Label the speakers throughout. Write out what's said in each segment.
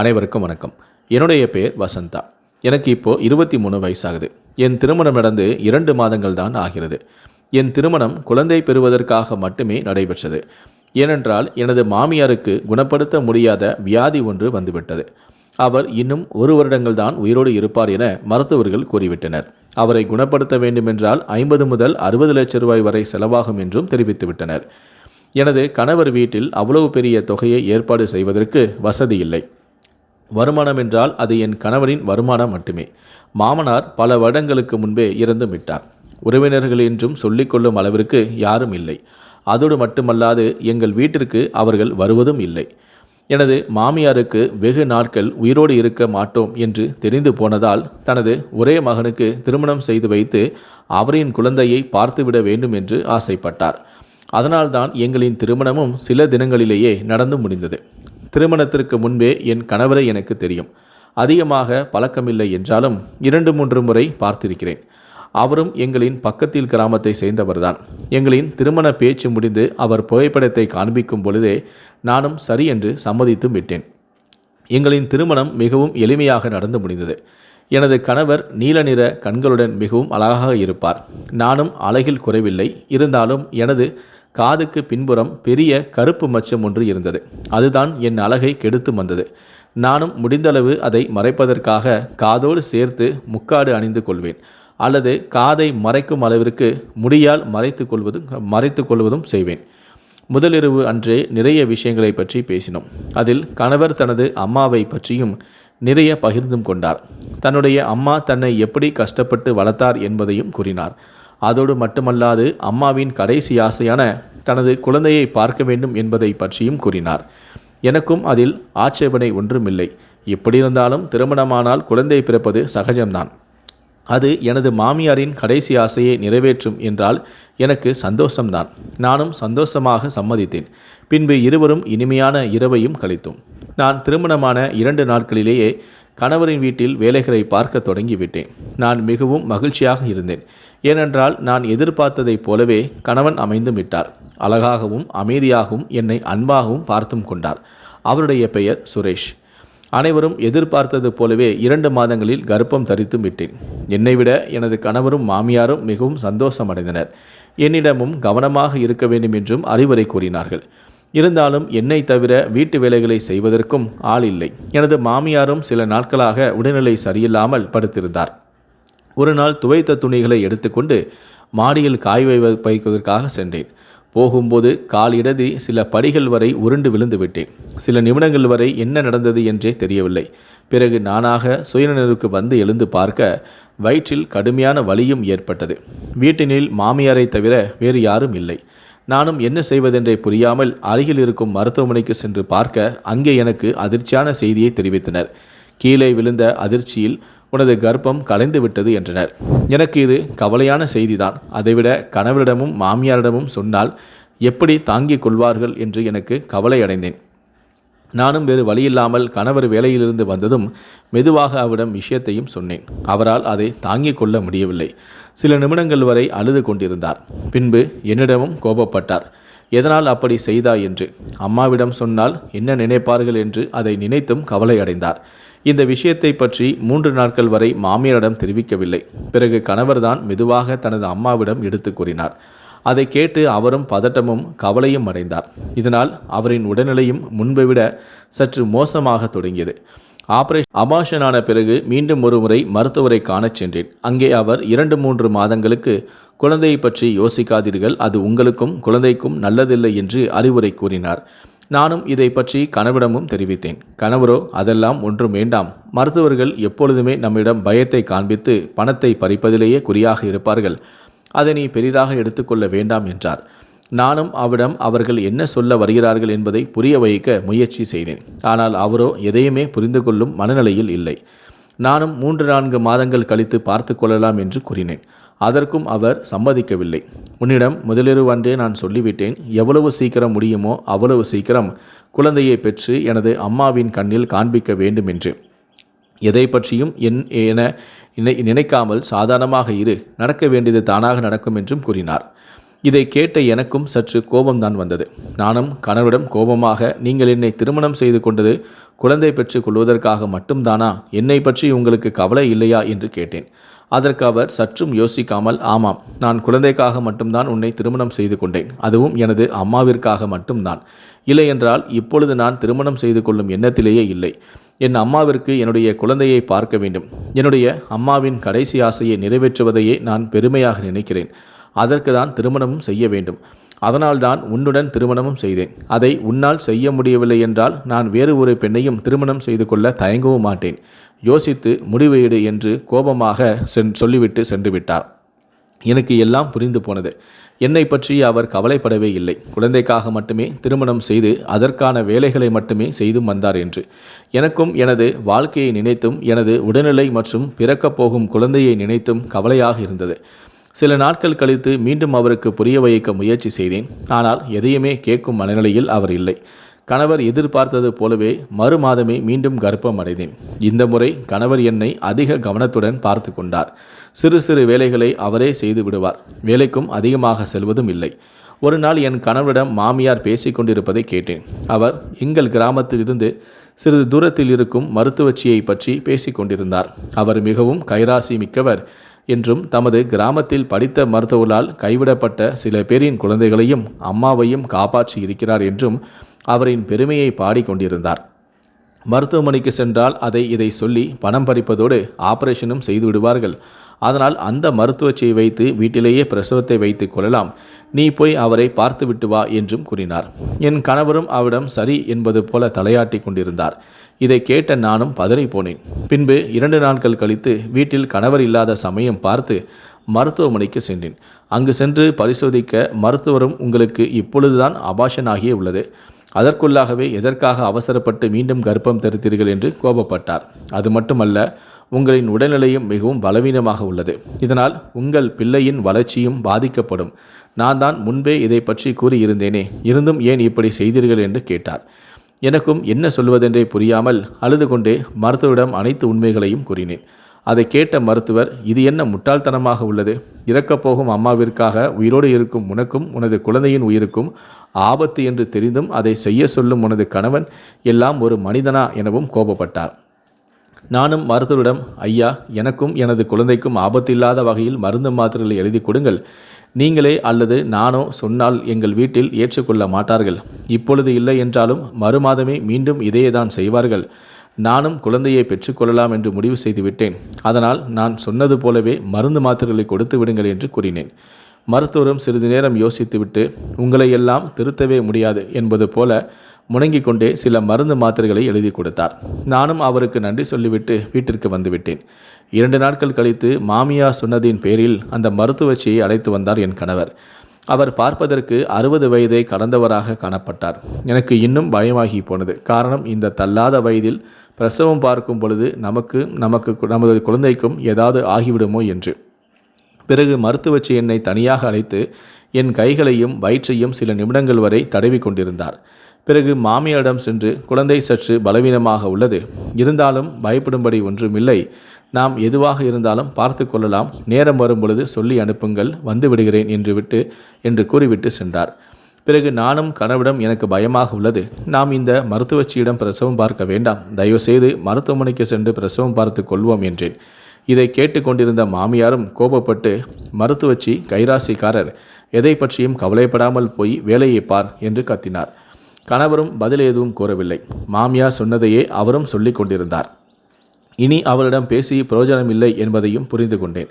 Speaker 1: அனைவருக்கும் வணக்கம். என்னுடைய பேர் வசந்தா. எனக்கு இப்போது இருபத்தி மூணு வயசாகுது. என் திருமணம் நடந்து இரண்டு மாதங்கள் தான் ஆகிறது. என் திருமணம் குழந்தை பெறுவதற்காக மட்டுமே நடைபெற்றது. ஏனென்றால் எனது மாமியாருக்கு குணப்படுத்த முடியாத வியாதி ஒன்று வந்துவிட்டது. அவர் இன்னும் ஒரு வருடங்கள் தான் உயிரோடு இருப்பார் என மருத்துவர்கள் கூறிவிட்டனர். அவரை குணப்படுத்த வேண்டுமென்றால் ஐம்பது முதல் அறுபது லட்சம் ரூபாய் வரை செலவாகும் என்றும் தெரிவித்துவிட்டனர். எனது கணவர் வீட்டில் அவ்வளவு பெரிய தொகையை ஏற்பாடு செய்வதற்கு வசதி இல்லை. வருமானம் என்றால் அது என் கணவரின் வருமானம் மட்டுமே. மாமனார் பல வருடங்களுக்கு முன்பே இறந்து விட்டார். உறவினர்கள் என்றும் சொல்லிக்கொள்ளும் அளவிற்கு யாரும் இல்லை. அதோடு மட்டுமல்லாது எங்கள் வீட்டிற்கு அவர்கள் வருவதும் இல்லை. எனது மாமியாருக்கு வெகு நாட்கள் உயிரோடு இருக்க மாட்டோம் என்று தெரிந்து போனதால் தனது ஒரே மகனுக்கு திருமணம் செய்து வைத்து அவரின் குழந்தையை பார்த்துவிட வேண்டும் என்று ஆசைப்பட்டார். அதனால்தான் எங்களின் திருமணமும் சில தினங்களிலேயே நடந்து முடிந்தது. திருமணத்திற்கு முன்பே என் கணவரை எனக்கு தெரியும். அதிகமாக பழக்கமில்லை என்றாலும் இரண்டு மூன்று முறை பார்த்திருக்கிறேன். அவரும் எங்களின் பக்கத்தில் கிராமத்தை சேர்ந்தவர்தான். எங்களின் திருமண பேச்சு முடிந்து அவர் புகைப்படத்தை காண்பிக்கும் பொழுதே நானும் சரி என்று சம்மதித்தும் விட்டேன். எங்களின் திருமணம் மிகவும் எளிமையாக நடந்து முடிந்தது. எனது கணவர் நீல நிற கண்களுடன் மிகவும் அழகாக இருப்பார். நானும் அழகில் குறைவில்லை. இருந்தாலும் எனது காதுக்கு பின்புறம் பெரிய கருப்பு மச்சம் ஒன்று இருந்தது. அதுதான் என் அழகை கெடுத்து வந்தது. நானும் முடிந்தளவு அதை மறைப்பதற்காக காதோடு சேர்த்து முக்காடு அணிந்து கொள்வேன். அல்லது காதை மறைக்கும் அளவிற்கு முடியால் மறைத்து கொள்வதும் மறைத்து கொள்வதும் செய்வேன். முதலிரவு அன்றே நிறைய விஷயங்களை பற்றி பேசினோம். அதில் கணவர் தனது அம்மாவை பற்றியும் நிறைய பகிர்ந்தும் கொண்டார். தன்னுடைய அம்மா தன்னை எப்படி கஷ்டப்பட்டு வளர்த்தார் என்பதையும் கூறினார். அதோடு மட்டுமல்லாது அம்மாவின் கடைசி ஆசையான தனது குழந்தையை பார்க்க வேண்டும் என்பதை பற்றியும் கூறினார். எனக்கும் அதில் ஆட்சேபனை ஒன்றுமில்லை. எப்படியிருந்தாலும் திருமணமானால் குழந்தை பிறப்பது சகஜம்தான். அது எனது மாமியாரின் கடைசி ஆசையை நிறைவேற்றும் என்றால் எனக்கு சந்தோஷம்தான். நானும் சந்தோஷமாக சம்மதித்தேன். பின்பு இருவரும் இனிமையான இரவையும் கழித்தோம். நான் திருமணமான இரண்டு நாட்களிலேயே கணவரின் வீட்டில் வேலைகளை பார்க்க தொடங்கிவிட்டேன். நான் மிகவும் மகிழ்ச்சியாக இருந்தேன். ஏனென்றால் நான் எதிர்பார்த்ததைப் போலவே கணவன் அமைந்து விட்டார். அழகாகவும் அமைதியாகவும் என்னை அன்பாகவும் பார்த்தும் கொண்டார். அவருடைய பெயர் சுரேஷ். அனைவரும் எதிர்பார்த்தது போலவே இரண்டு மாதங்களில் கர்ப்பம் தரித்தும் விட்டேன். என்னை விட எனது கணவரும் மாமியாரும் மிகவும் சந்தோஷமடைந்தனர். என்னிடமும் கவனமாக இருக்க வேண்டும் என்றும் அறிவுரை கூறினார்கள். இருந்தாலும் என்னை தவிர வீட்டு வேலைகளை செய்வதற்கும் ஆள் இல்லை. எனது மாமியாரும் சில நாட்களாக உடல்நிலை சரியில்லாமல் படுத்திருந்தார். ஒரு நாள் துவைத்த துணிகளை எடுத்துக்கொண்டு மாடியில் காய் வை வைப்பதற்காக சென்றேன். போகும்போது கால் இடதி சில படிகள் வரை உருண்டு விழுந்து விட்டேன். சில நிமிடங்கள் வரை என்ன நடந்தது என்றே தெரியவில்லை. பிறகு நானாக சுயநினைவுக்கு வந்து எழுந்து பார்க்க வயிற்றில் கடுமையான வலியும் ஏற்பட்டது. வீட்டினில் மாமியாரை தவிர வேறு யாரும் இல்லை. நானும் என்ன செய்வதென்றே புரியாமல் அருகில் இருக்கும் மருத்துவமனைக்கு சென்று பார்க்க அங்கே எனக்கு அதிர்ச்சியான செய்தியை தெரிவித்தனர். கீழே விழுந்த அதிர்ச்சியில் உனது கர்ப்பம் கலைந்து விட்டது என்றனர். எனக்கு இது கவலையான செய்திதான். அதைவிட கணவரிடமும் மாமியாரிடமும் சொன்னால் எப்படி தாங்கிக் கொள்வார்கள் என்று எனக்கு கவலை அடைந்தேன். நானும் வேறு வழியில்லாமல் கணவர் வேலையிலிருந்து வந்ததும் மெதுவாக அவரிடம் விஷயத்தையும் சொன்னேன். அவரால் அதை தாங்கிக் கொள்ள முடியவில்லை. சில நிமிடங்கள் வரை அழுது கொண்டிருந்தார். பின்பு என்னிடமும் கோபப்பட்டார். எதனால் அப்படி செய்தாய்? என்று. அம்மாவிடம் சொன்னால் என்ன நினைப்பார்கள்? என்று அதை நினைத்தும் கவலை அடைந்தார். இந்த விஷயத்தை பற்றி மூன்று நாட்கள் வரை மாமியாரிடம் தெரிவிக்கவில்லை. பிறகு கணவர்தான் மெதுவாக தனது அம்மாவிடம் எடுத்து கூறினார். அதை கேட்டு அவரும் பதட்டமும் கவலையும் அடைந்தார். இதனால் அவரின் உடல்நிலையும் முன்பை விட சற்று மோசமாக தொடங்கியது. ஆபரேஷன் அபாஷனான பிறகு மீண்டும் ஒரு முறை மருத்துவரை காணச் சென்றேன். அங்கே அவர் இரண்டு மூன்று மாதங்களுக்கு குழந்தையை பற்றி யோசிக்காதீர்கள் அது உங்களுக்கும் குழந்தைக்கும் நல்லதில்லை என்று அறிவுரை கூறினார். நானும் இதை பற்றி கணவரிடமும் தெரிவித்தேன். கணவரோ அதெல்லாம் ஒன்றும் வேண்டாம். மருத்துவர்கள் எப்பொழுதுமே நம்மிடம் பயத்தை காண்பித்து பணத்தை பறிப்பதிலேயே குறியாக இருப்பார்கள். அதை நீ பெரிதாக எடுத்துக்கொள்ள வேண்டாம் என்றார். நானும் அவரிடம் அவர்கள் என்ன சொல்ல வருகிறார்கள் என்பதை புரிய வைக்க முயற்சி செய்தேன். ஆனால் அவரோ எதையுமே புரிந்து கொள்ளும் மனநிலையில் இல்லை. நானும் மூன்று நான்கு மாதங்கள் கழித்து பார்த்து கொள்ளலாம் என்று கூறினேன். அதற்கும் அவர் சம்மதிக்கவில்லை. உன்னிடம் முதலிரவன்றே நான் சொல்லிவிட்டேன். எவ்வளவு சீக்கிரம் முடியுமோ அவ்வளவு சீக்கிரம் குழந்தையை பெற்று எனது அம்மாவின் கண்ணில் காண்பிக்க வேண்டும் என்று. எதை பற்றியும் என் என நினை நினைக்காமல் சாதாரணமாக இரு. நடக்க வேண்டியது தானாக நடக்கும் என்றும் கூறினார். இதை கேட்ட எனக்கும் சற்று கோபம்தான் வந்தது. நானும் கணவரிடம் கோபமாக நீங்கள் என்னை திருமணம் செய்து கொண்டது குழந்தை பெற்றுக் கொள்வதற்காக மட்டும்தானா? என்னை பற்றி உங்களுக்கு கவலை இல்லையா? என்று கேட்டேன். அதற்கு அவர் சற்றும் யோசிக்காமல் ஆமாம் நான் குழந்தைக்காக மட்டும்தான் உன்னை திருமணம் செய்து கொண்டேன். அதுவும் எனது அம்மாவிற்காக மட்டும்தான். இல்லையென்றால் இப்பொழுது நான் திருமணம் செய்து கொள்ளும் எண்ணத்திலேயே இல்லை. என் அம்மாவிற்கு என்னுடைய குழந்தையை பார்க்க வேண்டும். என்னுடைய அம்மாவின் கடைசி ஆசையை நிறைவேற்றுவதையே நான் பெருமையாக நினைக்கிறேன். அதற்கு தான் திருமணமும் செய்ய வேண்டும். அதனால்தான் உன்னுடன் திருமணமும் செய்தேன். அதை உன்னால் செய்ய முடியவில்லை என்றால் நான் வேறு ஒரு பெண்ணையும் திருமணம் செய்து கொள்ள தயங்கவும் மாட்டேன். யோசித்து முடிவு என்று கோபமாக சென் சொல்லிவிட்டு சென்று விட்டார். எனக்கு எல்லாம் புரிந்து போனது. என்னை பற்றி அவர் கவலைப்படவே இல்லை. குழந்தைக்காக மட்டுமே திருமணம் செய்து அதற்கான வேலைகளை மட்டுமே செய்தும் வந்தார் என்று. எனக்கும் எனது வாழ்க்கையை நினைத்தும் எனது உடல்நிலை மற்றும் பிறக்கப் போகும் குழந்தையை நினைத்தும் கவலையாக இருந்தது. சில நாட்கள் கழித்து மீண்டும் அவருக்கு புரிய வைக்க முயற்சி செய்தேன். ஆனால் எதையுமே கேட்கும் மனநிலையில் அவர் இல்லை. கணவர் எதிர்பார்த்தது போலவே மறு மாதமே மீண்டும் கர்ப்பம் அடைந்தேன். இந்த முறை கணவர் என்னை அதிக கவனத்துடன் பார்த்து கொண்டார். சிறு சிறு வேலைகளை அவரே செய்து விடுவார். வேலைக்கும் அதிகமாக செல்வதும் இல்லை. ஒரு நாள் என் கணவரிடம் மாமியார் பேசிக்கொண்டிருப்பதை கேட்டேன். அவர் எங்கள் கிராமத்தில் இருந்து சிறிது தூரத்தில் இருக்கும் மருத்துவச்சியை பற்றி பேசிக் கொண்டிருந்தார். அவர் மிகவும் கைராசி மிக்கவர் என்றும் தமது கிராமத்தில் படித்த மருத்துவர்களால் கைவிடப்பட்ட சில பேரின் குழந்தைகளையும் அம்மாவையும் காப்பாற்றி இருக்கிறார் என்றும் அவரின் பெருமையை பாடிக்கொண்டிருந்தார் மருத்துவமனைக்கு சென்றால் அதை இதை சொல்லி பணம் பறிப்பதோடு ஆபரேஷனும் செய்து விடுவார்கள். அதனால் அந்த மருத்துவச்சியை வைத்து வீட்டிலேயே பிரசவத்தை வைத்துக் கொள்ளலாம். நீ போய் அவரை பார்த்து விட்டு வா என்றும் கூறினார். என் கணவரும் அவரிடம் சரி என்பது போல தலையாட்டி கொண்டிருந்தார். இதை கேட்ட நானும் பதறி போனேன். பின்பு இரண்டு நாட்கள் கழித்து வீட்டில் கணவர் இல்லாத சமயம் பார்த்து மருத்துவமனைக்கு சென்றேன். அங்கு சென்று பரிசோதிக்க மருத்துவரும் உங்களுக்கு இப்பொழுதுதான் அபாஷன் ஆகியே உள்ளது. அதற்குள்ளாகவே எதற்காக அவசரப்பட்டு மீண்டும் கர்ப்பம் தருத்தீர்கள் என்று கோபப்பட்டார். அது மட்டுமல்ல உங்களின் உடல்நிலையும் மிகவும் பலவீனமாக உள்ளது. இதனால் உங்கள் பிள்ளையின் வளர்ச்சியும் பாதிக்கப்படும். நான் தான் முன்பே இதை பற்றி கூறியிருந்தேனே. இருந்தும் ஏன் இப்படி செய்தீர்கள் என்று கேட்டார். எனக்கும் என்ன சொல்வதென்றே புரியாமல் அழுது கொண்டே மருத்துவரிடம் அனைத்து உண்மைகளையும் கூறினேன். அதை கேட்ட மருத்துவர் இது என்ன முட்டாள்தனமாக உள்ளது? இறக்கப் போகும் அம்மாவிற்காக உயிரோடு இருக்கும் உனக்கும் உனது குழந்தையின் உயிருக்கும் ஆபத்து என்று தெரிந்தும் அதை செய்ய சொல்லும் உனது கணவன் எல்லாம் ஒரு மனிதனா எனவும் கோபப்பட்டார். நானும் மருத்துவரிடம் ஐயா எனக்கும் எனது குழந்தைக்கும் ஆபத்தில்லாத வகையில் மருந்து மாத்திரைகளை எழுதி கொடுங்கள். நீங்களே அல்லது நானோ சொன்னால் எங்கள் வீட்டில் ஏற்றுக்கொள்ள மாட்டார்கள். இப்பொழுது இல்லை என்றாலும் மறுமாதமே மீண்டும் இதையே தான் செய்வார்கள். நானும் குழந்தையை பெற்றுக்கொள்ளலாம் என்று முடிவு செய்து விட்டேன். அதனால் நான் சொன்னது போலவே மருந்து மாத்திரைகளை கொடுத்து விடுங்கள் என்று கூறினேன். மருத்துவரும் சிறிது நேரம் யோசித்துவிட்டு உங்களை எல்லாம் திருத்தவே முடியாது என்பது போல முணங்கிக் கொண்டே சில மருந்து மாத்திரைகளை எழுதி கொடுத்தார். நானும் அவருக்கு நன்றி சொல்லிவிட்டு வீட்டிற்கு வந்துவிட்டேன். இரண்டு நாட்கள் கழித்து மாமியா சொன்னதின் பேரில் அந்த மருத்துவச்சியை அழைத்து வந்தார் என் கணவர். அவர் பார்ப்பதற்கு அறுபது வயதை கடந்தவராக காணப்பட்டார். எனக்கு இன்னும் பயமாகி போனது. காரணம் இந்த தள்ளாத வயதில் பிரசவம் பார்க்கும் பொழுது நமக்கு நமக்கு நமது குழந்தைக்கும் ஏதாவது ஆகிவிடுமோ என்று. பிறகு மருத்துவச்சி என்னை தனியாக அழைத்து என் கைகளையும் வயிற்றையும் சில நிமிடங்கள் வரை தடவி கொண்டிருந்தார். பிறகு மாமியாரிடம் சென்று குழந்தை சற்று பலவீனமாக உள்ளது. இருந்தாலும் பயப்படும்படி ஒன்றுமில்லை. நாம் எதுவாக இருந்தாலும் பார்த்து கொள்ளலாம். நேரம் வரும் பொழுது சொல்லி அனுப்புங்கள் வந்து விடுகிறேன் என்று விட்டு என்று கூறிவிட்டு சென்றார். பிறகு நானும் கணவிடம் எனக்கு பயமாக உள்ளது. நாம் இந்த மருத்துவச்சியிடம் பிரசவம் பார்க்க வேண்டாம். தயவுசெய்து மருத்துவமனைக்கு சென்று பிரசவம் பார்த்து கொள்வோம் என்றேன். இதை கேட்டுக்கொண்டிருந்த மாமியாரும் கோபப்பட்டு மருத்துவச்சி கைராசிக்காரர் எதை பற்றியும் கவலைப்படாமல் போய் வேலையை பார் என்று கத்தினார். கணவரும் பதில் எதுவும் கூறவில்லை. மாமியார் சொன்னதையே அவரும் சொல்லிக் கொண்டிருந்தார். இனி அவளிடம் பேசி பிரயோஜனமில்லை என்பதையும் புரிந்து கொண்டேன்.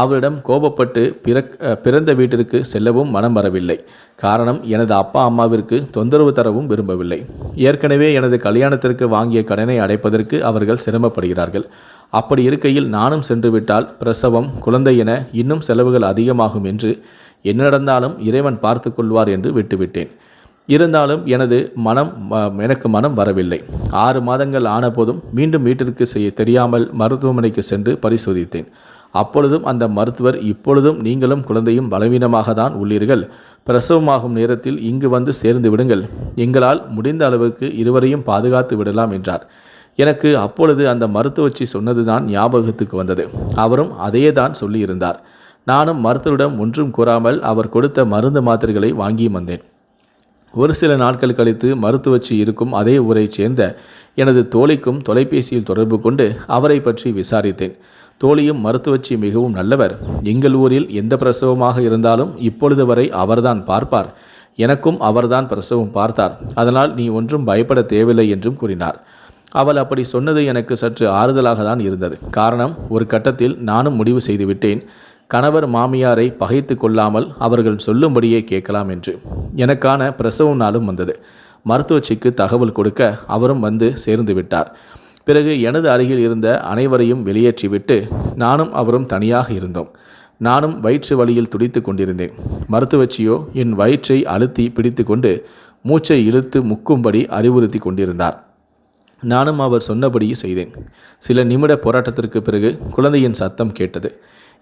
Speaker 1: அவளிடம் கோபப்பட்டு பிறக் பிறந்த வீட்டிற்கு செல்லவும் மனம் வரவில்லை. காரணம் எனது அப்பா அம்மாவிற்கு தொந்தரவு தரவும் விரும்பவில்லை. ஏற்கனவே எனது கல்யாணத்திற்கு வாங்கிய கடனை அடைப்பதற்கு அவர்கள் சிரமப்படுகிறார்கள். அப்படி இருக்கையில் நானும் சென்றுவிட்டால் பிரசவம் குழந்தை என இன்னும் செலவுகள் அதிகமாகும் என்று என்ன நடந்தாலும் இறைவன் பார்த்து கொள்வார் என்று விட்டுவிட்டேன். இருந்தாலும் எனது மனம் எனக்கு மனம் வரவில்லை. ஆறு மாதங்கள் ஆன போதும் மீண்டும் வீட்டிற்கு செய்ய தெரியாமல் மருத்துவமனைக்கு சென்று பரிசோதித்தேன். அப்பொழுதும் அந்த மருத்துவர் இப்பொழுதும் நீங்களும் குழந்தையும் பலவீனமாக தான் உள்ளீர்கள். பிரசவமாகும் நேரத்தில் இங்கு வந்து சேர்ந்து விடுங்கள். எங்களால் முடிந்த அளவுக்கு இருவரையும் பாதுகாத்து விடலாம் என்றார். எனக்கு அப்பொழுது அந்த மருத்துவச்சி சொன்னதுதான் ஞாபகத்துக்கு வந்தது. அவரும் அதையே தான் சொல்லியிருந்தார். நானும் மருத்துவரிடம் ஒன்றும் கூறாமல் அவர் கொடுத்த மருந்து மாத்திரைகளை வாங்கி வந்தேன். ஒரு சில நாட்கள் கழித்து மருத்துவச்சி இருக்கும் அதே ஊரைச் சேர்ந்த எனது தோழிக்கும் தொலைபேசியில் தொடர்பு கொண்டு அவரை பற்றி விசாரித்தேன். தோழியும் மருத்துவச்சி மிகவும் நல்லவர். எங்கள் ஊரில் எந்த பிரசவமாக இருந்தாலும் இப்பொழுது வரை அவர்தான் பார்ப்பார். எனக்கும் அவர்தான் பிரசவம் பார்த்தார். அதனால் நீ ஒன்றும் பயப்பட தேவையில்லை என்றும் கூறினார். அவள் அப்படி சொன்னது எனக்கு சற்று ஆறுதலாக தான் இருந்தது. காரணம் ஒரு கட்டத்தில் நானும் முடிவு செய்துவிட்டேன் கணவர் மாமியாரை பகைத்து கொள்ளாமல் அவர்கள் சொல்லும்படியே கேட்கலாம் என்று. எனக்கான பிரசவ நாளும் வந்தது. மருத்துவச்சிக்கு தகவல் கொடுக்க அவரும் வந்து சேர்ந்து விட்டார். பிறகு எனது அருகில் இருந்த அனைவரையும் வெளியேற்றிவிட்டு நானும் அவரும் தனியாக இருந்தோம். நானும் வயிற்று வழியில் துடித்து கொண்டிருந்தேன். மருத்துவச்சியோ என் வயிற்றை அழுத்தி பிடித்து கொண்டு மூச்சை இழுத்து முக்கும்படி அறிவுறுத்தி கொண்டிருந்தார். நானும் அவர் சொன்னபடி செய்தேன். சில நிமிட போராட்டத்திற்கு பிறகு குழந்தையின் சத்தம் கேட்டது.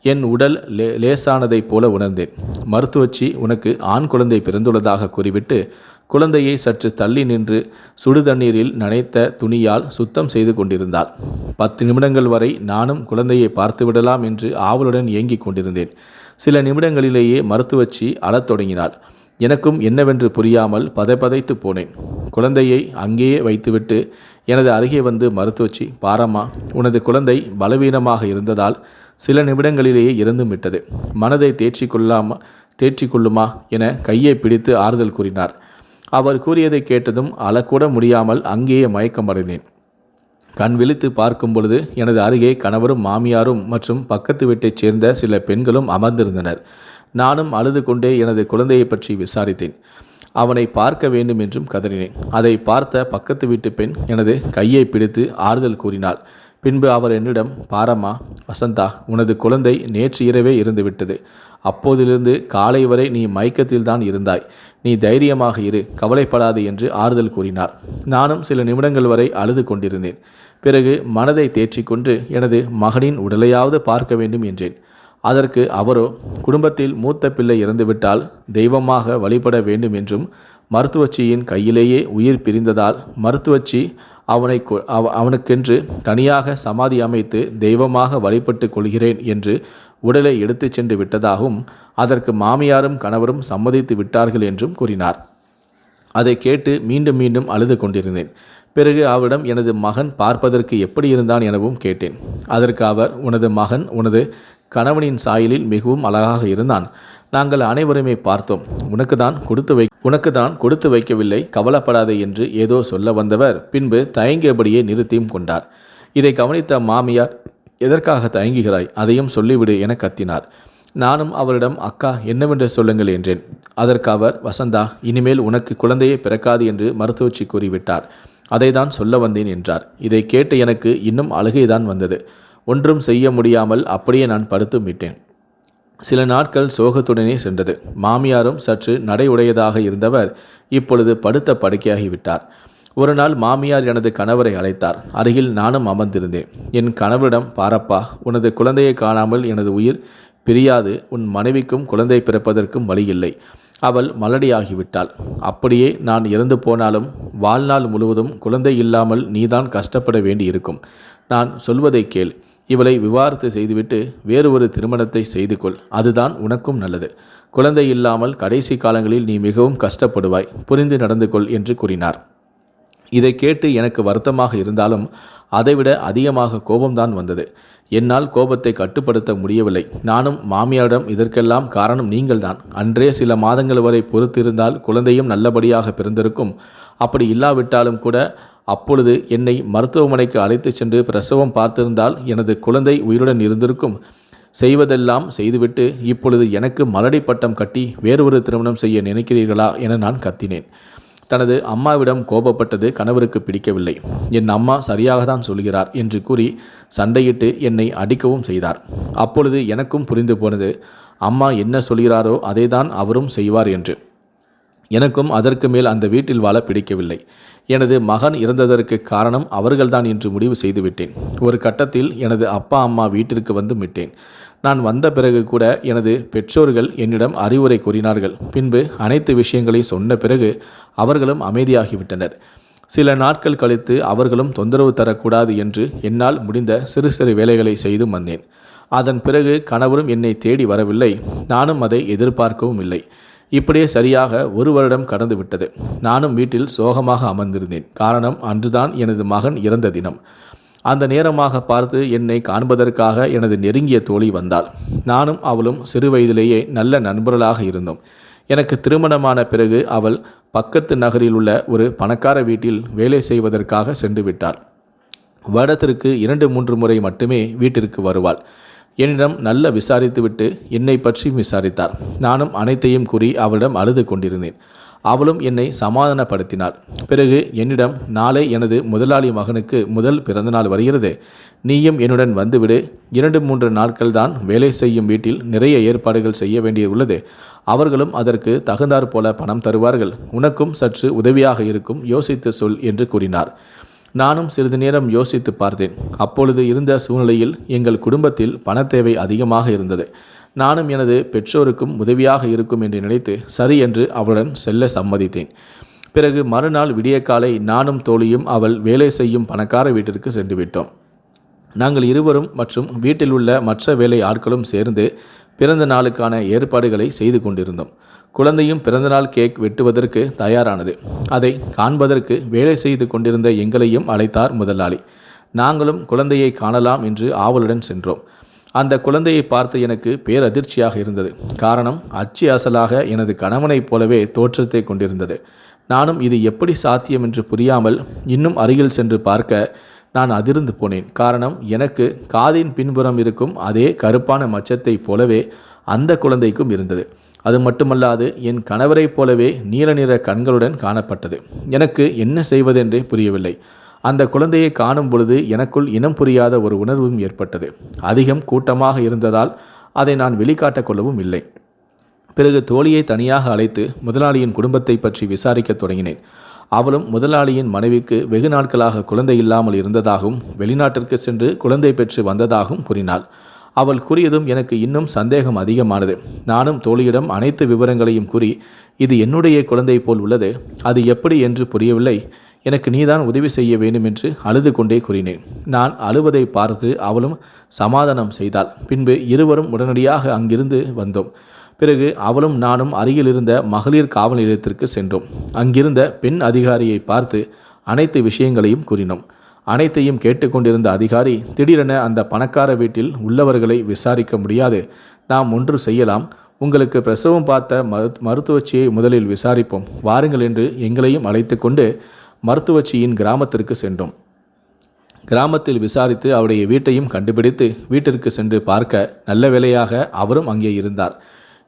Speaker 1: என் உடல் லே லேசானதைப் போல உணர்ந்தேன். மருத்துவச்சி உனக்கு ஆண் குழந்தை பிறந்துள்ளதாக கூறிவிட்டு குழந்தையை சற்று தள்ளி நின்று சுடு தண்ணீரில் நனைத்த துணியால் சுத்தம் செய்து கொண்டிருந்தாள். பத்து நிமிடங்கள் வரை நானும் குழந்தையை பார்த்து விடலாம் என்று ஆவலுடன் ஏங்கிக் கொண்டிருந்தேன். சில நிமிடங்களிலேயே மருத்துவச்சி அழத் தொடங்கினாள். எனக்கும் என்னவென்று புரியாமல் பதைப்பதைத்து போனேன். குழந்தையை அங்கேயே வைத்துவிட்டு எனது அருகே வந்து மருத்துவச்சி பாரம்மா உனது குழந்தை பலவீனமாக இருந்ததால் சில நிமிடங்களிலேயே இறந்தும் விட்டது. மனதை தேற்றி கொள்ளாம தேற்றி கொள்ளுமா என கையை பிடித்து ஆறுதல் கூறினார். அவர் கூறியதை கேட்டதும் அழக்கூட முடியாமல் அங்கேயே மயக்கமடைந்தேன் கண் விழித்து பார்க்கும் பொழுது எனது அருகே கணவரும் மாமியாரும் மற்றும் பக்கத்து வீட்டைச் சேர்ந்த சில பெண்களும் அமர்ந்திருந்தனர். நானும் அழுது கொண்டே எனது குழந்தையை பற்றி விசாரித்தேன். அவனை பார்க்க வேண்டும் என்றும் கதறினேன். அதை பார்த்த பக்கத்து வீட்டு பெண் எனது கையை பிடித்து ஆறுதல் கூறினாள். பின்பு அவர் என்னிடம் பாரம்மா வசந்தா உனது குழந்தை நேற்று இரவே இருந்துவிட்டது. அப்போதிலிருந்து காலை வரை நீ மயக்கத்தில் தான் இருந்தாய். நீ தைரியமாக இரு கவலைப்படாது என்று ஆறுதல் கூறினார். நானும் சில நிமிடங்கள் வரை அழுது கொண்டிருந்தேன். பிறகு மனதை தேற்றிக்கொண்டு எனது மகனின் உடலையாவது பார்க்க வேண்டும் என்றேன். அதற்கு அவரோ குடும்பத்தில் மூத்த பிள்ளை இறந்துவிட்டால் தெய்வமாக வழிபட வேண்டும் என்றும் மருத்துவச்சியின் கையிலேயே உயிர் பிரிந்ததால் மருத்துவச்சி அவனை கொ- அவ- அவனுக்கென்று தனியாக சமாதி அமைத்து தெய்வமாக வழிபட்டு கொள்கிறேன் என்று உடலை எடுத்துச் சென்று விட்டதாகவும் அதற்கு மாமியாரும் கணவரும் சம்மதித்து விட்டார்கள் என்றும் கூறினார். அதை கேட்டு மீண்டும் மீண்டும் அழுது கொண்டிருந்தேன். பிறகு அவரிடம் எனது மகன் பார்ப்பதற்கு எப்படி இருந்தான் எனவும் கேட்டேன். அதற்கு அவர் உனது மகன் உனது கணவனின் சாயலில் மிகவும் அழகாக இருந்தான். நாங்கள் அனைவருமே பார்த்தோம். உனக்கு தான் கொடுத்து வை உனக்கு தான் கொடுத்து வைக்கவில்லை கவலைப்படாதே என்று ஏதோ சொல்ல வந்தவர். பின்பு தயங்கியபடியே நிறுத்தியும் கொண்டார். இதை கவனித்த மாமியார் எதற்காக தயங்குகிறாய்? அதையும் சொல்லிவிடு என கத்தினார். நானும் அவரிடம் அக்கா என்னவென்று சொல்லுங்கள் என்றேன். அதற்கு அவர் வசந்தா இனிமேல் உனக்கு குழந்தையே பிறக்காது என்று மருத்துவச்சி கூறிவிட்டார். அதை தான் சொல்ல வந்தேன் என்றார். இதை கேட்டு எனக்கு இன்னும் அழுகைதான் வந்தது. ஒன்றும் செய்ய முடியாமல் அப்படியே நான் படுத்தும் விட்டேன். சில நாட்கள் சோகத்துடனே சென்றது. மாமியாரும் சற்று நடையுடையதாக இருந்தவர் இப்பொழுது படுத்த படுக்கையாகிவிட்டார். ஒரு நாள் மாமியார் எனது கணவரை அழைத்தார். அருகில் நானும் அமர்ந்திருந்தேன். என் கணவரிடம் பாரப்பா உனது குழந்தையை காணாமல் எனது உயிர் பிரியாது. உன் மனைவிக்கும் குழந்தை பிறப்பதற்கும் வழியில்லை. அவள் மலடியாகிவிட்டாள். அப்படியே நான் இறந்து போனாலும் வாழ்நாள் முழுவதும் குழந்தை இல்லாமல் நீதான் கஷ்டப்பட வேண்டியிருக்கும். நான் சொல்வதை கேள். இவளை விவாரத்து செய்துவிட்டு வேறு ஒரு திருமணத்தை செய்து கொள் அதுதான் உனக்கும் நல்லது. குழந்தை இல்லாமல் கடைசி காலங்களில் நீ மிகவும் கஷ்டப்படுவாய். புரிந்து நடந்து கொள் என்று கூறினார். இதை கேட்டு எனக்கு வருத்தமாக இருந்தாலும் அதைவிட அதிகமாக கோபம்தான் வந்தது. என்னால் கோபத்தை கட்டுப்படுத்த முடியவில்லை. நானும் மாமியாரிடம் இதற்கெல்லாம் காரணம் நீங்கள்தான். அன்றே சில மாதங்கள் வரை பொறுத்திருந்தால் குழந்தையும் நல்லபடியாக பிறந்திருக்கும். அப்படி இல்லாவிட்டாலும் கூட அப்பொழுது என்னை மருத்துவமனைக்கு அழைத்துச் சென்று பிரசவம் பார்த்திருந்தால் எனது குழந்தை உயிருடன் இருந்திருக்கும். செய்வதெல்லாம் செய்துவிட்டு இப்பொழுது எனக்கு மலடி பட்டம் கட்டி வேறொரு திருமணம் செய்ய நினைக்கிறீர்களா என நான் கத்தினேன். தனது அம்மாவிடம் கோபப்பட்டது கணவருக்கு பிடிக்கவில்லை. என் அம்மா சரியாக தான் சொல்கிறார் என்று கூறி சண்டையிட்டு என்னை அடிக்கவும் செய்தார். அப்பொழுது எனக்கும் புரிந்து போனது அம்மா என்ன சொல்கிறாரோ அதைதான் அவரும் செய்வார் என்று. எனக்கும் அதற்கு மேல் அந்த வீட்டில் வாழ பிடிக்கவில்லை. எனது மகன் இறந்ததற்கு காரணம் அவர்கள்தான் என்று முடிவு செய்துவிட்டேன். ஒரு கட்டத்தில் எனது அப்பா அம்மா வீட்டிற்கு வந்து விட்டேன் நான் வந்த பிறகு கூட எனது பெற்றோர்கள் என்னிடம் அறிவுரை கூறினார்கள். பின்பு அனைத்து விஷயங்களையும் சொன்ன பிறகு அவர்களும் அமைதியாகிவிட்டனர். சில நாட்கள் கழித்து அவர்களும் தொந்தரவு தரக்கூடாது என்று என்னால் முடிந்த சிறு சிறு வேலைகளை செய்து வந்தேன். அதன் பிறகு கணவரும் என்னை தேடி வரவில்லை. நானும் அதை எதிர்பார்க்கவும் இல்லை. இப்படியே சரியாக ஒரு வருடம் கடந்து விட்டது நானும் வீட்டில் சோகமாக அமர்ந்திருந்தேன். காரணம் அன்றுதான் எனது மகன் இறந்த தினம். அந்த நேரமாக பார்த்து என்னை காண்பதற்காக எனது நெருங்கிய தோழி வந்தாள். நானும் அவளும் சிறு வயதிலேயே நல்ல நண்பர்களாக இருந்தோம். எனக்கு திருமணமான பிறகு அவள் பக்கத்து நகரில் உள்ள ஒரு பணக்கார வீட்டில் வேலை செய்வதற்காக சென்று விட்டாள். வருடத்திற்கு இரண்டு மூன்று முறை மட்டுமே வீட்டிற்கு வருவாள். என்னிடம் நல்ல விசாரித்துவிட்டு என்னை பற்றி விசாரித்தார். நானும் அனைத்தையும் கூறி அவளிடம் அழுது கொண்டிருந்தேன். அவளும் என்னை சமாதானப்படுத்தினாள். பிறகு என்னிடம் நாளை எனது முதலாளி மகனுக்கு முதல் பிறந்தநாள் வருகிறது. நீயும் என்னுடன் வந்துவிடு. இரண்டு மூன்று நாட்கள் தான் வேலை செய்யும் வீட்டில் நிறைய ஏற்பாடுகள் செய்ய வேண்டியுள்ளது அவர்களும் அதற்கு தகுந்தாற் போல பணம் தருவார்கள். உனக்கும் சற்று உதவியாக இருக்கும். யோசித்து சொல் என்று கூறினார். நானும் சிறிது நேரம் யோசித்து பார்த்தேன். அப்பொழுது இருந்த சூழ்நிலையில் எங்கள் குடும்பத்தில் பணத்தேவை அதிகமாக இருந்தது. நானும் எனது பெற்றோருக்கும் உதவியாக இருக்கும் என்று நினைத்து சரி என்று அவளுடன் செல்ல சம்மதித்தேன். பிறகு மறுநாள் விடியக்காலை நானும் தோழியும் அவள் வேலை செய்யும் பணக்கார வீட்டிற்கு சென்று விட்டோம். நாங்கள் இருவரும் மற்றும் வீட்டில் உள்ள மற்ற வேலை ஆட்களும் சேர்ந்து பிறந்த நாளுக்கான ஏற்பாடுகளை செய்து கொண்டிருந்தோம். குழந்தையும் பிறந்தநாள் கேக் வெட்டுவதற்கு தயாரானது. அதை காண்பதற்கு வேலை செய்து கொண்டிருந்த எங்களையும் அழைத்தார் முதலாளி. நாங்களும் குழந்தையை காணலாம் என்று ஆவலுடன் சென்றோம். அந்த குழந்தையை பார்த்து எனக்கு பேரதிர்ச்சியாக இருந்தது. காரணம் அச்சு அசலாக எனது கணவனைப் போலவே தோற்றத்தை கொண்டிருந்தது. நானும் இது எப்படி சாத்தியம் என்று புரியாமல் இன்னும் அருகில் சென்று பார்க்க நான் அதிர்ந்து போனேன். காரணம் எனக்கு காதின் பின்புறம் இருக்கும் அதே கருப்பான மச்சத்தைப் போலவே அந்த குழந்தைக்கும் இருந்தது. அது மட்டுமல்லாது என் கணவரைப் போலவே நீல நிற கண்களுடன் காணப்பட்டது. எனக்கு என்ன செய்வதென்றே புரியவில்லை. அந்த குழந்தையை காணும் பொழுது எனக்குள் இனம் புரியாத ஒரு உணர்வும் ஏற்பட்டது. அதிகம் கூட்டமாக இருந்ததால் அதை நான் வெளிக்காட்டக் கொள்ளவும் இல்லை. பிறகு தோழியை தனியாக அழைத்து முதலாளியின் குடும்பத்தை பற்றி விசாரிக்கத் தொடங்கினேன். அவளும் முதலாளியின் மனைவிக்கு வெகு நாட்களாக குழந்தை இல்லாமல் இருந்ததாகவும் வெளிநாட்டிற்கு சென்று குழந்தை பெற்று வந்ததாகவும் கூறினாள். அவள் கூறியதும் எனக்கு இன்னும் சந்தேகம் அதிகமானது. நானும் தோழியிடம் அனைத்து விவரங்களையும் கூறி இது என்னுடைய குழந்தை போல் உள்ளது அது எப்படி என்று புரியவில்லை. எனக்கு நீதான் உதவி செய்ய வேண்டும் என்று அழுது கொண்டே கூறினேன். நான் அழுவதை பார்த்து அவளும் சமாதானம் செய்தாள். பின்பு இருவரும் உடனடியாக அங்கிருந்து வந்தோம். பிறகு அவளும் நானும் அருகில் இருந்த மகளிர் காவல் நிலையத்திற்கு சென்றோம். அங்கிருந்த பெண் அதிகாரியை பார்த்து அனைத்து விஷயங்களையும் கூறினோம். அனைத்தையும் கேட்டுக்கொண்டிருந்த அதிகாரி திடீரென அந்த பணக்கார வீட்டில் உள்ளவர்களை விசாரிக்க முடியாது. நாம் ஒன்று செய்யலாம். உங்களுக்கு பிரசவம் பார்த்த மரு மருத்துவச்சியை முதலில் விசாரிப்போம். வாருங்கள் என்று எங்களையும் அழைத்து கொண்டு மருத்துவச்சியின் கிராமத்திற்கு சென்றோம். கிராமத்தில் விசாரித்து அவருடைய வீட்டையும் கண்டுபிடித்து வீட்டிற்கு சென்று பார்க்க நல்ல வேலையாக அவரும் அங்கே இருந்தார்.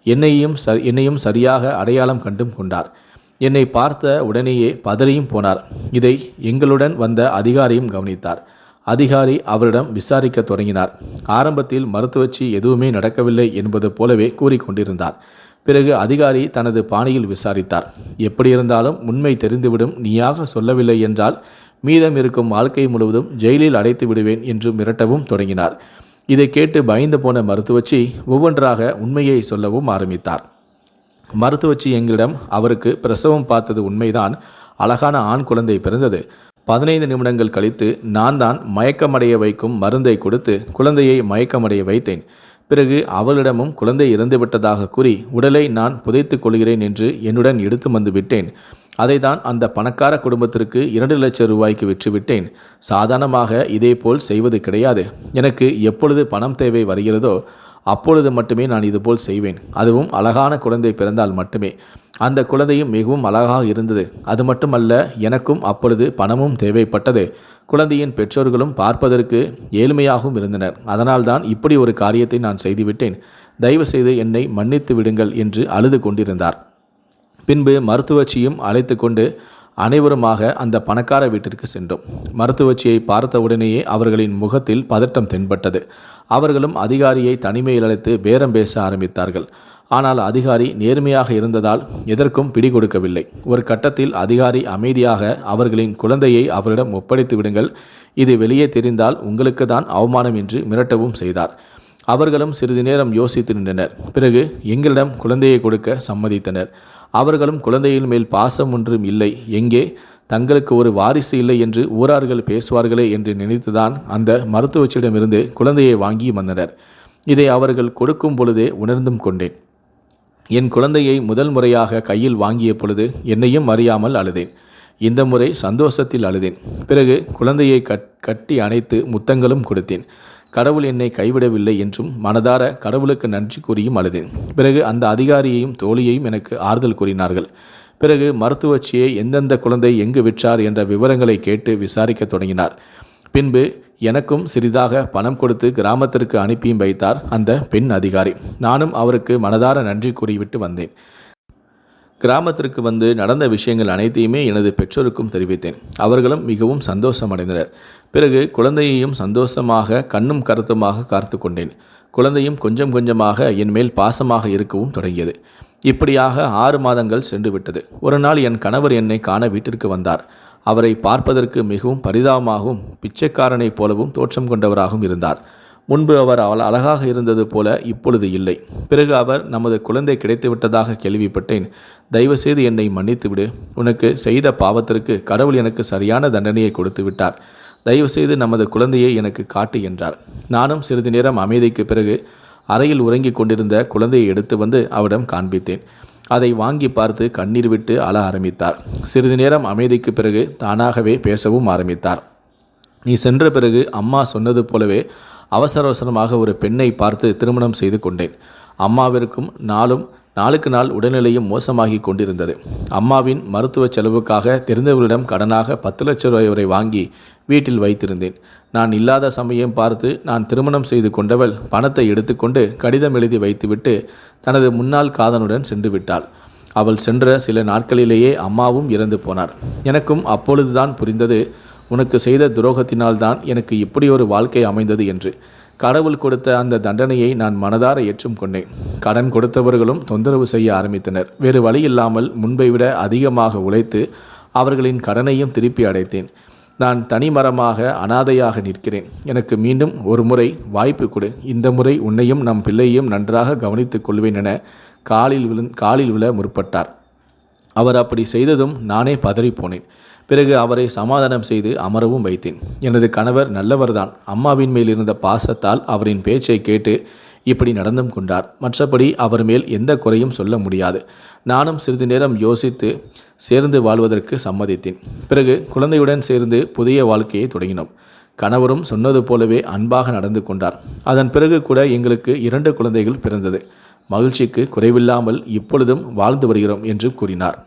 Speaker 1: என்னையும் ச என்னையும் சரியாக அடையாளம் கண்டும் கொண்டார். என்னை பார்த்த உடனேயே பதறியும் போனார். இதை எங்களுடன் வந்த அதிகாரியும் கவனித்தார். அதிகாரி அவரிடம் விசாரிக்க தொடங்கினார். ஆரம்பத்தில் மருத்துவச்சி எதுவுமே நடக்கவில்லை என்பது போலவே கூறிக்கொண்டிருந்தார் பிறகு அதிகாரி தனது பாணியில் விசாரித்தார். எப்படியிருந்தாலும் உண்மை தெரிந்துவிடும் நீயாக சொல்லவில்லை என்றால் மீதம் இருக்கும் வாழ்க்கை முழுவதும் ஜெயிலில் அடைத்து விடுவேன் என்று மிரட்டவும் தொடங்கினார். இதை கேட்டு பயந்து போன மருத்துவச்சி ஒவ்வொன்றாக உண்மையை சொல்லவும் ஆரம்பித்தார். மருத்துவச்சி எங்களிடம் அவருக்கு பிரசவம் பார்த்தது உண்மைதான். அழகான ஆண் குழந்தை பிறந்தது. பதினைந்து நிமிடங்கள் கழித்து நான் தான் மயக்கமடைய வைக்கும் மருந்தை கொடுத்து குழந்தையை மயக்கமடைய வைத்தேன். பிறகு அவளிடமும் குழந்தை இறந்துவிட்டதாக கூறி உடலை நான் புதைத்துக் கொள்கிறேன் என்று என்னுடன் எடுத்து வந்து விட்டேன். அதை தான் அந்த பணக்கார குடும்பத்திற்கு இரண்டு லட்சம் ரூபாய்க்கு விற்றுவிட்டேன் சாதாரணமாக இதேபோல் செய்வது கிடையாது. எனக்கு எப்பொழுது பணம் தேவை வருகிறதோ அப்பொழுது மட்டுமே நான் இதுபோல் செய்வேன். அதுவும் அழகான குழந்தை பிறந்தால் மட்டுமே. அந்த குழந்தையும் மிகவும் அழகாக இருந்தது. அது மட்டுமல்ல எனக்கும் அப்பொழுது பணமும் தேவைப்பட்டது. குழந்தையின் பெற்றோர்களும் பார்ப்பதற்கு ஏழ்மையாகவும் இருந்தனர். அதனால்தான் இப்படி ஒரு காரியத்தை நான் செய்துவிட்டேன். தயவு செய்து என்னை மன்னித்து விடுங்கள் என்று அழுது கொண்டிருந்தார். பின்பு மருத்துவச்சியும் அழைத்து கொண்டு அனைவருமாக அந்த பணக்கார வீட்டிற்கு சென்றோம். மருத்துவச்சியை பார்த்தவுடனேயே அவர்களின் முகத்தில் பதட்டம் தென்பட்டது. அவர்களும் அதிகாரியை தனிமையில் அழைத்து பேரம் பேச ஆரம்பித்தார்கள். ஆனால் அதிகாரி நேர்மையாக இருந்ததால் எதற்கும் பிடி கொடுக்கவில்லை ஒரு கட்டத்தில் அதிகாரி அமைதியாக அவர்களின் குழந்தையை அவரிடம் ஒப்படைத்து விடுங்கள். இது வெளியே தெரிந்தால் உங்களுக்கு தான் அவமானம் என்று மிரட்டவும் செய்தார். அவர்களும் சிறிது நேரம் யோசித்து நின்றனர். பிறகு எங்களிடம் குழந்தையை கொடுக்க சம்மதித்தனர். அவர்களும் குழந்தையின் மேல் பாசம் ஒன்றும் இல்லை. எங்கே? தங்களுக்கு ஒரு வாரிசு இல்லை என்று ஊரார்கள் பேசுவார்களே என்று நினைத்துதான் அந்த மருத்துவச்சிடமிருந்து குழந்தையை வாங்கி வந்தனர். இதை அவர்கள் கொடுக்கும் பொழுதே உணர்ந்தும் கொண்டேன். என் குழந்தையை முதல் முறையாக கையில் வாங்கிய பொழுது என்னையும் அறியாமல் அழுதேன். இந்த முறை சந்தோஷத்தில் அழுதேன். பிறகு குழந்தையை கட் கட்டி அணைத்து முத்தங்களும் கொடுத்தேன். கடவுள் என்னை கைவிடவில்லை என்றும் மனதார கடவுளுக்கு நன்றி கூறியும் அழுது. பிறகு அந்த அதிகாரியையும் தோழியையும் எனக்கு ஆறுதல் கூறினார்கள். பிறகு மருத்துவச்சியை எந்தெந்த குழந்தை எங்கு விற்றார் என்ற விவரங்களை கேட்டு விசாரிக்க தொடங்கினார். பின்பு எனக்கும் சிறிதாக பணம் கொடுத்து கிராமத்திற்கு அனுப்பியும் வைத்தார் அந்த பெண் அதிகாரி. நானும் அவருக்கு மனதார நன்றி கூறிவிட்டு வந்தேன். கிராமத்திற்கு வந்து நடந்த விஷயங்கள் அனைத்தையுமே எனது பெற்றோருக்கும் தெரிவித்தேன். அவர்களும் மிகவும் சந்தோஷமடைந்தனர். பிறகு குழந்தையையும் சந்தோஷமாக கண்ணும் கருத்துமாக காத்து கொண்டேன். குழந்தையும் கொஞ்சம் கொஞ்சமாக என் மேல் பாசமாக இருக்கவும் தொடங்கியது. இப்படியாக ஆறு மாதங்கள் சென்று விட்டது. ஒரு நாள் என் கணவர் என்னை காண வீட்டிற்கு வந்தார். அவரை பார்ப்பதற்கு மிகவும் பரிதாபமாகவும் பிச்சைக்காரனைப் போலவும் தோற்றம் கொண்டவராகவும் இருந்தார். முன்பு அவர் அவள் அழகாக இருந்தது போல இப்பொழுது இல்லை. பிறகு அவர் நமது குழந்தை கிடைத்துவிட்டதாக கேள்விப்பட்டேன். தயவுசெய்து என்னை மன்னித்துவிடு உனக்கு செய்த பாவத்திற்கு கடவுள் எனக்கு சரியான தண்டனையை கொடுத்து விட்டார். தயவுசெய்து நமது குழந்தையை எனக்கு காட்டு என்றார். நானும் சிறிது நேரம் அமைதிக்கு பிறகு அறையில் உறங்கிக் கொண்டிருந்த குழந்தையை எடுத்து வந்து அவரிடம் காண்பித்தேன். அதை வாங்கி பார்த்து கண்ணீர் விட்டு அழ ஆரம்பித்தார். சிறிது நேரம் அமைதிக்கு பிறகு தானாகவே பேசவும் ஆரம்பித்தார். நீ சென்ற பிறகு அம்மா சொன்னது போலவே அவசர அவசரமாக ஒரு பெண்ணை பார்த்து திருமணம் செய்து கொண்டேன். அம்மாவிற்கும் நாளும் நாளுக்கு நாள் உடல்நிலையும் மோசமாகி கொண்டிருந்தது. அம்மாவின் மருத்துவ செலவுக்காக தெரிந்தவர்களிடம் கடனாக பத்து லட்சம் ரூபாய் வரை வாங்கி வீட்டில் வைத்திருந்தேன். நான் இல்லாத சமயம் பார்த்து நான் திருமணம் செய்து கொண்டவள் பணத்தை எடுத்துக்கொண்டு கடிதம் எழுதி வைத்துவிட்டு தனது முன்னாள் காதனுடன் சென்று விட்டாள். அவள் சென்ற சில நாட்களிலேயே அம்மாவும் இறந்து போனார். எனக்கும் அப்பொழுதுதான் புரிந்தது உனக்கு செய்த துரோகத்தினால்தான் எனக்கு இப்படி ஒரு வாழ்க்கை அமைந்தது என்று. கடவுள் கொடுத்த அந்த தண்டனையை நான் மனதார ஏற்றும் கொண்டேன். கடன் கொடுத்தவர்களும் தொந்தரவு செய்ய ஆரம்பித்தனர். வேறு வழி இல்லாமல் முன்பை விட அதிகமாக உழைத்து அவர்களின் கடனையும் திருப்பி அடைத்தேன். நான் தனிமரமாக அனாதையாக நிற்கிறேன். எனக்கு மீண்டும் ஒரு முறை வாய்ப்பு கொடு. இந்த முறை உன்னையும் நம் பிள்ளையும் நன்றாக கவனித்துக் கொள்வேன் என காலில் விழு காலில் விழ முற்பட்டார். அவர் அப்படி செய்ததும் நானே பதறிப்போனேன். பிறகு அவரை சமாதானம் செய்து அமரவும் வைத்தேன். எனது கணவர் நல்லவர்தான். அம்மாவின் மேல் இருந்த பாசத்தால் அவரின் பேச்சை கேட்டு இப்படி நடந்தும் கொண்டார். மற்றபடி அவர் மேல் எந்த குறையும் சொல்ல முடியாது. நானும் சிறிது நேரம் யோசித்து சேர்ந்து வாழ்வதற்கு சம்மதித்தேன். பிறகு குழந்தையுடன் சேர்ந்து புதிய வாழ்க்கையை தொடங்கினோம். கணவரும் சொன்னது போலவே அன்பாக நடந்து கொண்டார். அதன் பிறகு கூட எங்களுக்கு இரண்டு குழந்தைகள் பிறந்தது. மகிழ்ச்சிக்கு குறைவில்லாமல் இப்பொழுதும் வாழ்ந்து வருகிறோம் என்று கூறினார்.